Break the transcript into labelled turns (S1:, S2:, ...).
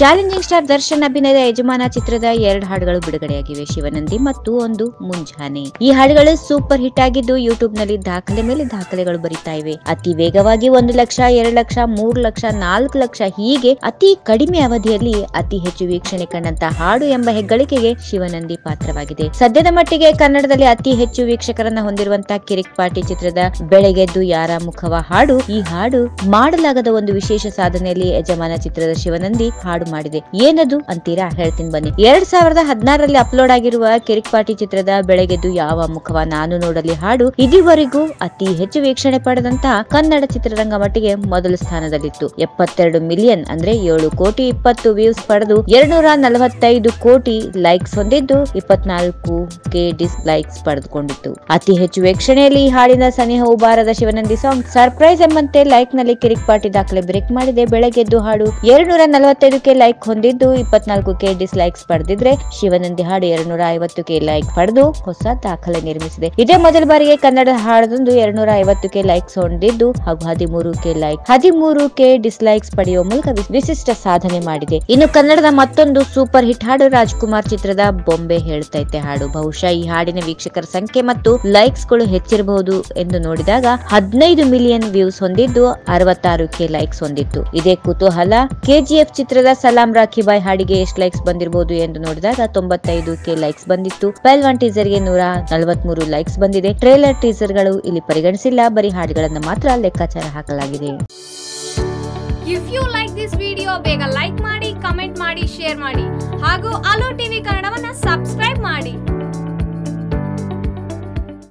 S1: Challenging star Darshan ಅಭಿನಯದ ಯಜಮಾನ ಚಿತ್ರದ ಎರಡು ಹಾಡುಗಳು ಬಿಡುಗಡೆಯಾಗಿವೆ. ಶಿವನಂದಿ ಮತ್ತು ಒಂದು ಮುಂಜಾನೆ. ಈ ಹಾಡುಗಳು ಸೂಪರ್ ಹಿಟ್ ಆಗಿದ್ದು ಯೂಟ್ಯೂಬ್ನಲ್ಲಿ ದಾಖಲೆ ಮೇಲೆ ದಾಖಲೆಗಳು ಬರಿತಾ ಇವೆ. ಅತಿ ವೇಗವಾಗಿ ಒಂದು ಲಕ್ಷ, ಎರಡು ಲಕ್ಷ, ಮೂರು ಲಕ್ಷ, ನಾಲ್ಕು ಲಕ್ಷ ಹೀಗೆ ಅತಿ ಕಡಿಮೆ ಅವಧಿಯಲ್ಲಿ ಅತಿ ಹೆಚ್ಚು ವೀಕ್ಷಣೆ ಕಂಡಂತ ಹಾಡು ಎಂಬ ಹೆಗ್ಗಳಿಕೆಗೆ ಶಿವನಂದಿ ಪಾತ್ರವಾಗಿದೆ. ಸದ್ಯದ ಮಟ್ಟಿಗೆ ಕನ್ನಡದಲ್ಲಿ ಅತಿ ಹೆಚ್ಚು ವೀಕ್ಷಕರನ್ನ ಹೊಂದಿರುವಂತಹ ಕಿರಿಕ್ ಪಾರ್ಟಿ ಚಿತ್ರದ ಬೆಳಗೆದ್ದು ಯಾರ ಮುಖವ ಹಾಡು, ಈ ಹಾಡು ಮಾಡಲಾಗದ ಒಂದು ವಿಶೇಷ ಸಾಧನೆಯಲ್ಲಿ ಯಜಮಾನ ಚಿತ್ರದ ಶಿವನಂದಿ ಹಾಡು ಮಾಡಿದೆ. ಏನದು? ಅಂತೀರಾ? ಹೇಳ್ತೀನಿ ಬನ್ನಿ. ಎರಡ್ ಸಾವಿರದ ಹದಿನಾರರಲ್ಲಿ ಅಪ್ಲೋಡ್ ಆಗಿರುವ ಕಿರಿಕ್ ಪಾಟಿ ಚಿತ್ರದ ಬೆಳಗೆದ್ದು ಯಾವ ಮುಖವ ನಾನು ನೋಡಲಿ ಹಾಡು ಇದುವರೆಗೂ ಅತಿ ಹೆಚ್ಚು ವೀಕ್ಷಣೆ ಪಡೆದಂತಹ ಕನ್ನಡ ಚಿತ್ರರಂಗ ಮಟ್ಟಿಗೆ ಮೊದಲ ಸ್ಥಾನದಲ್ಲಿತ್ತು. ಎಪ್ಪತ್ತೆರಡು ಮಿಲಿಯನ್ ಅಂದ್ರೆ ಏಳು ಕೋಟಿ ಇಪ್ಪತ್ತು ವ್ಯೂಸ್ ಪಡೆದು ಎರಡ್ನೂರ ನಲವತ್ತೈದು ಕೋಟಿ ಲೈಕ್ಸ್ ಹೊಂದಿದ್ದು ಇಪ್ಪತ್ನಾಲ್ಕು ಕೆ ಡಿಸ್ ಲೈಕ್ಸ್ ಪಡೆದುಕೊಂಡಿತ್ತು. ಅತಿ ಹೆಚ್ಚು ವೀಕ್ಷಣೆಯಲ್ಲಿ ಈ ಹಾಡಿನ ಸನಿಹ ಉಬಾರದ ಶಿವನಂದಿ ಸಾಂಗ್ ಸರ್ಪ್ರೈಸ್ ಎಂಬಂತೆ ಲೈಕ್ನಲ್ಲಿ ಕಿರಿಕ್ ಪಾಟಿ ದಾಖಲೆ ಬ್ರೇಕ್ ಮಾಡಿದೆ. ಬೆಳಗ್ಗೆದ್ದು ಹಾಡು ಎರಡ್ನೂರ ನಲವತ್ತೈದು ಕೆ ಲೈಕ್ ಹೊಂದಿದ್ದು, ಇಪ್ಪತ್ನಾಲ್ಕು ಕೆ ಡಿಸ್ಲೈಕ್ಸ್ ಪಡೆದಿದ್ರೆ ಶಿವನಂದಿ ಹಾಡು ಎರಡ್ನೂರ ಐವತ್ತು ಕೆ ಲೈಕ್ ಪಡೆದು ಹೊಸ ದಾಖಲೆ ನಿರ್ಮಿಸಿದೆ. ಇದೇ ಮೊದಲ ಬಾರಿಗೆ ಕನ್ನಡ ಹಾಡದೊಂದು ಎರಡ್ನೂರ ಐವತ್ತು ಕೆ ಲೈಕ್ಸ್ ಹೊಂದಿದ್ದು ಹಾಗೂ ಹದಿಮೂರು ಕೆ ಲೈಕ್ ಹದಿಮೂರು ಕೆ ಡಿಸ್ಲೈಕ್ಸ್ ಪಡೆಯುವ ಮೂಲಕ ವಿಶಿಷ್ಟ ಸಾಧನೆ ಮಾಡಿದೆ. ಇನ್ನು ಕನ್ನಡದ ಮತ್ತೊಂದು ಸೂಪರ್ ಹಿಟ್ ಹಾಡು ರಾಜ್ಕುಮಾರ್ ಚಿತ್ರದ ಬೊಂಬೆ ಹೇಳ್ತೈತೆ ಹಾಡು. ಬಹುಶಃ ಈ ಹಾಡಿನ ವೀಕ್ಷಕರ ಸಂಖ್ಯೆ ಮತ್ತು ಲೈಕ್ಸ್ಗಳು ಹೆಚ್ಚಿರಬಹುದು ಎಂದು ನೋಡಿದಾಗ ಹದಿನೈದು ಮಿಲಿಯನ್ ವ್ಯೂಸ್ ಹೊಂದಿದ್ದು, ಅರವತ್ತಾರು ಕೆ ಲೈಕ್ಸ್ ಹೊಂದಿತ್ತು. ಇದೇ ಕುತೂಹಲ ಕೆಜಿಎಫ್ ಚಿತ್ರದ ಸಲಾಂ ರಾಖಿ ಬಾಯ್ ಹಾಡಿಗೆ ಎಷ್ಟು ಲೈಕ್ಸ್ ಬಂದಿರಬಹುದು ಎಂದು ನೋಡಿದಾಗ ತೊಂಬತ್ತೈದು ಕೆ ಲೈಕ್ಸ್ ಬಂದಿತ್ತು. ಪೈಲ್ವಾನ್ ಟೀಸರ್ಗೆ ನೂರ ನಲವತ್ಮೂರು ಲೈಕ್ಸ್ ಬಂದಿದೆ. ಟ್ರೇಲರ್ ಟೀಸರ್ಗಳು ಇಲ್ಲಿ ಪರಿಗಣಿಸಿಲ್ಲ. ಬರೀ ಹಾಡುಗಳನ್ನು ಮಾತ್ರ ಲೆಕ್ಕಾಚಾರ ಹಾಕಲಾಗಿದೆ.
S2: If you like this video ಬೇಗ ಲೈಕ್ ಮಾಡಿ ಕಮೆಂಟ್ ಮಾಡಿ ಶೇರ್ ಮಾಡಿ. ಹಾಗೂ ಅಲೋ ಟಿವಿ ಕನ್ನಡವನ್ನ ಸಬ್ಸ್ಕ್ರೈಬ್